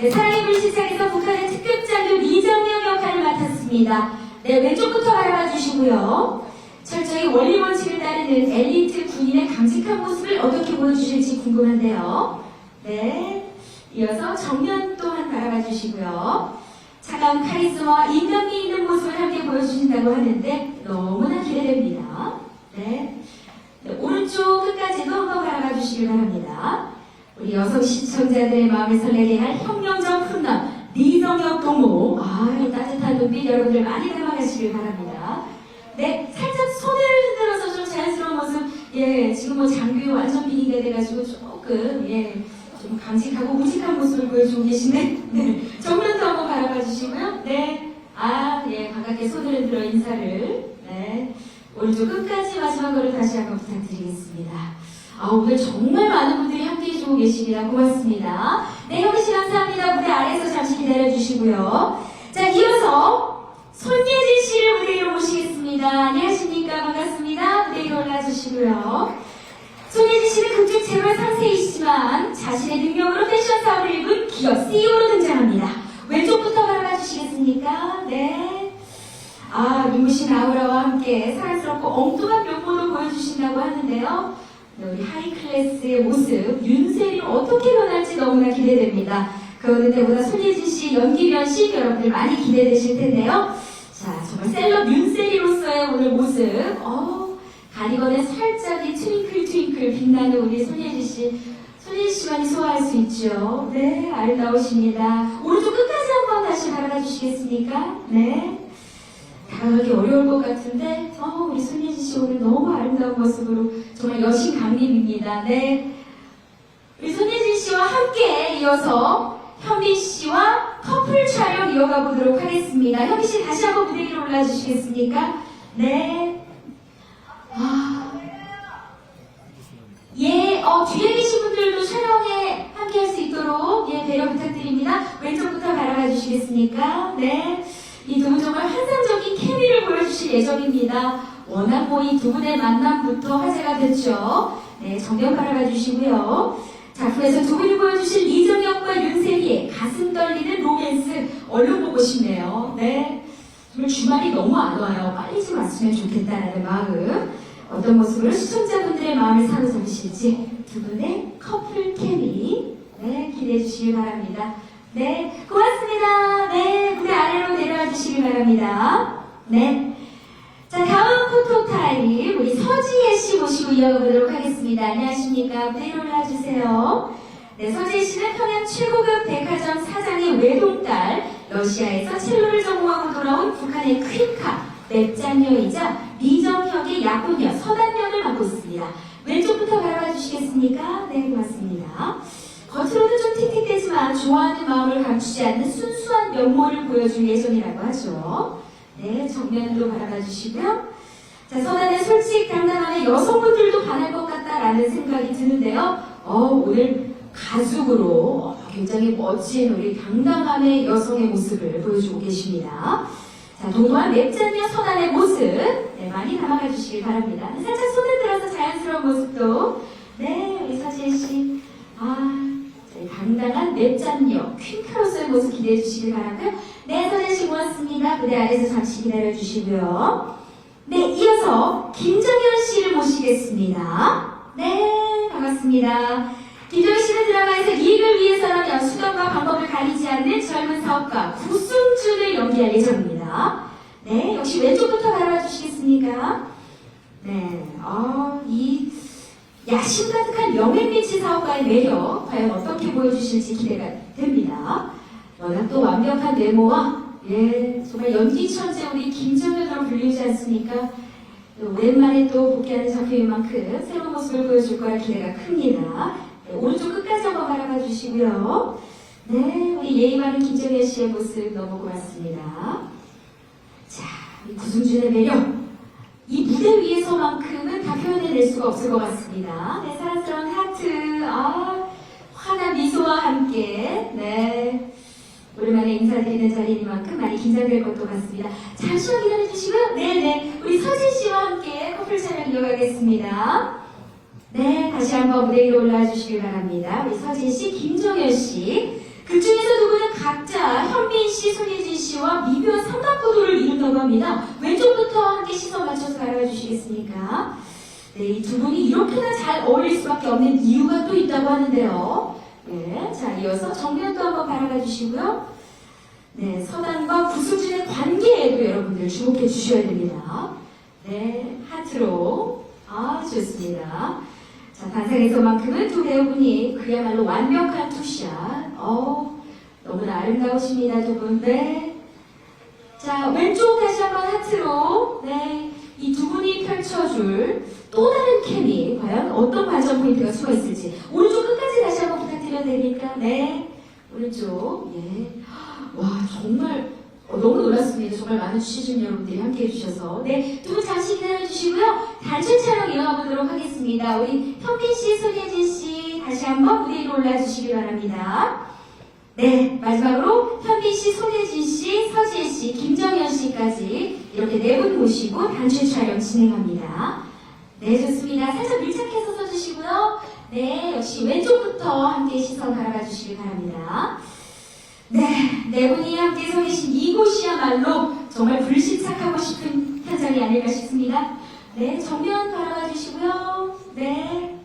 네, 사랑의 불시착에서 북한의 특급 장교 이정영 역할을 맡았습니다. 네, 왼쪽부터 바라봐 주시고요. 철저히 원리 원칙을 따르는 엘리트 군인의 강직한 모습을 어떻게 보여주실지 궁금한데요. 네, 이어서 정면 또한 바라봐 주시고요. 차가운 카리스마와 인간미 있는 모습을 함께 보여주신다고 하는데 너무나 기대됩니다. 네, 네, 오른쪽 끝까지도 한번 바라봐 주시길 바랍니다. 우리 여성 시청자들의 마음을 설레게 할 리정혁 동무 아 이 따뜻한 눈빛 여러분들 많이 담아가시길 바랍니다. 네, 살짝 손을 흔들어서 좀 자연스러운 모습 예, 지금 뭐 장비 완전 비리가 돼가지고 조금 예, 좀 강직하고 우직한 모습을 보여주고 계시네. 네, 정면도 한번 바라봐 주시고요. 네, 아, 예, 반갑게 손을 흔들어 인사를 네, 오른쪽 끝까지 마지막으로 다시 한번 부탁드리겠습니다. 아, 오늘 정말 많은 분들이 함께 해주고 계십니다. 고맙습니다. 네, 형희 씨 감사합니다. 주시고요. 자, 이어서 손예진 씨를 무대 위로 모시겠습니다. 안녕하십니까. 반갑습니다. 무대 위로 올라주시고요. 손예진 씨는 극중 재벌 3세이시지만 자신의 능력으로 패션 사업을 일군 기업 CEO로 등장합니다. 왼쪽부터 바라봐 주시겠습니까? 네. 아, 눈부신 아우라와 함께 사랑스럽고 엉뚱한 면모도 보여주신다고 하는데요. 네, 우리 하이클래스의 모습, 윤세리로 어떻게 변할지 너무나 기대됩니다. 그 어느 때보다 손예진 씨 연기 변신 여러분들 많이 기대되실 텐데요. 자, 정말 셀럽 윤세리로서의 오늘 모습, 어, 가디건에 살짝 이 트윙클 트윙클 빛나는 우리 손예진 씨, 손예진 씨만이 소화할 수 있죠. 네, 아름다우십니다. 오른쪽 끝까지 한번 다시 바라봐 주시겠습니까? 네. 다가가기 어려울 것 같은데, 어, 우리 손예진 씨 오늘 너무 아름다운 모습으로 정말 여신 강림입니다. 네. 우리 손예진 씨와 함께 이어서 현빈 씨와 커플 촬영 이어가 보도록 하겠습니다. 현빈 씨 다시 한번 무대 위로 올라 주시겠습니까? 네. 아. 예, 어, 뒤에 계신 분들도 촬영에 함께 할 수 있도록 예, 배려 부탁드립니다. 왼쪽부터 바라봐 주시겠습니까? 네. 이 두 분 정말 환상적인 케미를 보여주실 예정입니다. 워낙 뭐이두 분의 만남부터 화제가 됐죠. 네, 정면 바라봐 주시고요. 작품에서 두 분이 보여주실 이정혁과 윤세리의 가슴 떨리는 로맨스 얼른 보고 싶네요. 네. 정말 주말이 너무 안 와요. 빨리 좀 왔으면 좋겠다는 마음. 어떤 모습으로 시청자분들의 마음을 사로잡으실지 두 분의 커플 케미 네, 기대해 주시길 바랍니다. 네, 고맙습니다. 네, 무대 아래로 내려와 주시길 바랍니다. 네. 자, 다음 포토 타임 우리 서지혜 씨 모시고 이어가보도록 하겠습니다. 안녕하십니까? 무대 위로 올라주세요. 네, 서지혜 씨는 평양 최고급 백화점 사장의 외동딸, 러시아에서 첼로를 전공하고 돌아온 북한의 퀸카, 맵장녀이자 미정혁의 약혼녀 서단명을 맡고 있습니다. 왼쪽부터 바라봐 주시겠습니까? 네, 고맙습니다. 겉으로는 좀 틱틱대지만 좋아하는 마음을 감추지 않는 순수한 면모를 보여줄 예정이라고 하죠. 네, 정면으로 바라봐 주시고요. 자, 서단의 솔직 당당함에 여성분들도 반할 것 같다라는 생각이 드는데요. 어, 오늘 가죽으로 어, 굉장히 멋진 우리 당당함의 여성의 모습을 보여주고 계십니다. 자, 동호한 맵장녀 서단의 모습 네, 많이 담아가 주시길 바랍니다. 네, 살짝 손을 들어서 자연스러운 모습도 네, 우리 서지혜 씨. 아, 네, 당당한 맵장녀 퀸카로서의 모습 기대해 주시길 바라고요. 네, 서지혜 씨 고맙습니다. 무대 아래에서 잠시 기다려 주시고요. 네, 이어서 김정현 씨를 모시겠습니다. 네, 반갑습니다. 김정현 씨는 드라마에서 이익을 위해서라면 수단과 방법을 가리지 않는 젊은 사업가 구승준을 연기할 예정입니다. 네, 역시 왼쪽부터 바라봐 주시겠습니까? 네, 아, 이 야심 가득한 영앤미치 사업가의 매력 과연 어떻게 보여주실지 기대가 됩니다. 워낙 또 완벽한 외모와 예 정말 연기 천재 우리 김정현으로 불리지 않습니까? 또 오랜만에 또 복귀하는 작품인 만큼 새로운 모습을 보여줄 거라 기대가 큽니다. 네, 오른쪽 끝까지 한번 바라봐 주시고요. 네, 우리 예의 바른 김정현 씨의 모습 너무 고맙습니다. 자, 이 구승준의 매력. 이 무대 위에서만큼은 다 표현해낼 수가 없을 것 같습니다. 네, 사랑스러운 하트, 아, 환한 미소와 함께, 네. 오랜만에 인사드리는 자리이만큼 많이 긴장될 것도 같습니다. 잠시만 기다려주시고요. 네네. 우리 서진 씨와 함께 커플 촬영 이어가겠습니다. 네, 다시 한번 무대 위로 올라와 주시길 바랍니다. 우리 서진 씨, 김종현 씨. 그 중에서 두 분은 각자 현민 씨, 손예진 씨와 미묘한 삼각구도를 이룬다고 합니다. 맞춰서 바라봐 주시겠습니까? 네, 이 두 분이 이렇게나 잘 어울릴 수밖에 없는 이유가 또 있다고 하는데요. 네, 자, 이어서 정면도 한번 바라봐 주시고요. 네, 서단과 구수진의 관계에도 여러분들 주목해 주셔야 됩니다. 네, 하트로. 아, 좋습니다. 자, 단상에서만큼은 두 배우분이 그야말로 완벽한 투샷. 어, 너무나 아름다우십니다, 두 분. 네. 자, 왼쪽 다시 한번 하트로. 네. 이 두 분이 펼쳐줄 또 다른 케미. 과연 어떤 관전 포인트가 숨어 있을지. 오른쪽 끝까지 다시 한번 부탁드려도 됩니까? 네. 오른쪽. 예. 와, 정말 어, 너무 놀랐습니다. 정말 많은 시즌 여러분들이 함께 해 주셔서. 네, 두 분 잠시 기다려 주시고요. 단체 촬영 이어가 보도록 하겠습니다. 우리 현빈 씨, 손예진 씨, 다시 한번 무대 위로 올라 주시기 바랍니다. 네, 마지막으로 현빈 씨, 김정현 씨까지 이렇게 네 분 모시고 단체 촬영 진행합니다. 네, 좋습니다. 살짝 밀착해서 서주시고요. 네, 역시 왼쪽부터 함께 시선 바라봐 주시기 바랍니다. 네, 네 분이 함께 서 계신 이곳이야말로 정말 불시착하고 싶은 현장이 아닐까 싶습니다. 네, 정면 바라봐 주시고요. 네.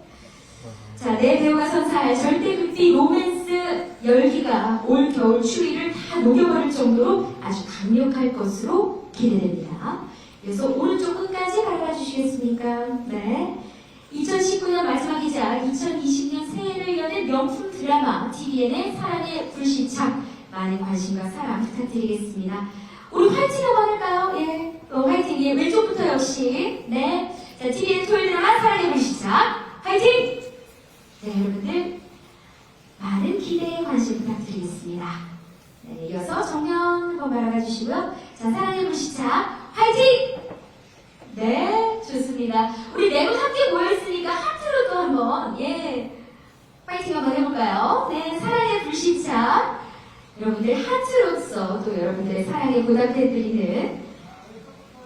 자, 내 배우가 선사할 절대극비 로맨스 열기가 올 겨울 추위를 다 녹여버릴 정도로 아주 강력할 것으로 기대됩니다. 그래서 오른쪽 끝까지 바라봐 주시겠습니까? 네. 2019년 마지막 이자 2020년 새해를 여는 명품 드라마 TVN의 사랑의 불시착 많은 관심과 사랑 부탁드리겠습니다. 우리 화이팅 한번 할까요? 예. 어, 화이팅. 예. 왼쪽부터 역시. 네. 자, TVN 토요일 드라마 사랑의 불시착. 화이팅! 네, 여러분들. 많은 기대에 관심 부탁드리겠습니다. 네, 이어서 정면 한번 바라봐 주시고요. 자, 사랑의 불시착. 화이팅! 네, 좋습니다. 우리 네분 함께 모여있으니까 하트로 또 한번, 예. 파이팅 한번 해볼까요? 네, 사랑의 불시착. 여러분들 하트로서 또 여러분들의 사랑에 보답해드리는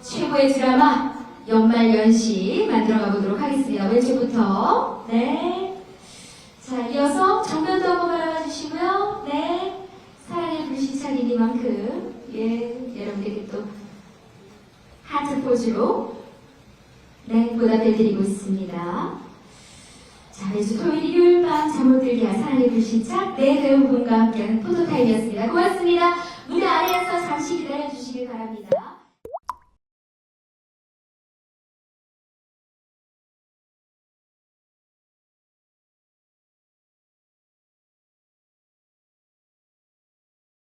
최고의 드라마 연말연시 만들어가 보도록 하겠습니다. 왼쪽부터. 네. 자, 이어서 정면도 한번 바라봐 주시고요. 네. 사랑의 불시착이니만큼, 예, 여러분들께 또 하트 포즈로 네, 보답해드리고 있습니다. 자, 매주 토요일 일요일 밤 잠 못 들게 한 사랑의 불시착 네 배우 분과 함께하는 포토타임이었습니다. 고맙습니다. 무대 아래에서 잠시 기다려주시길 바랍니다.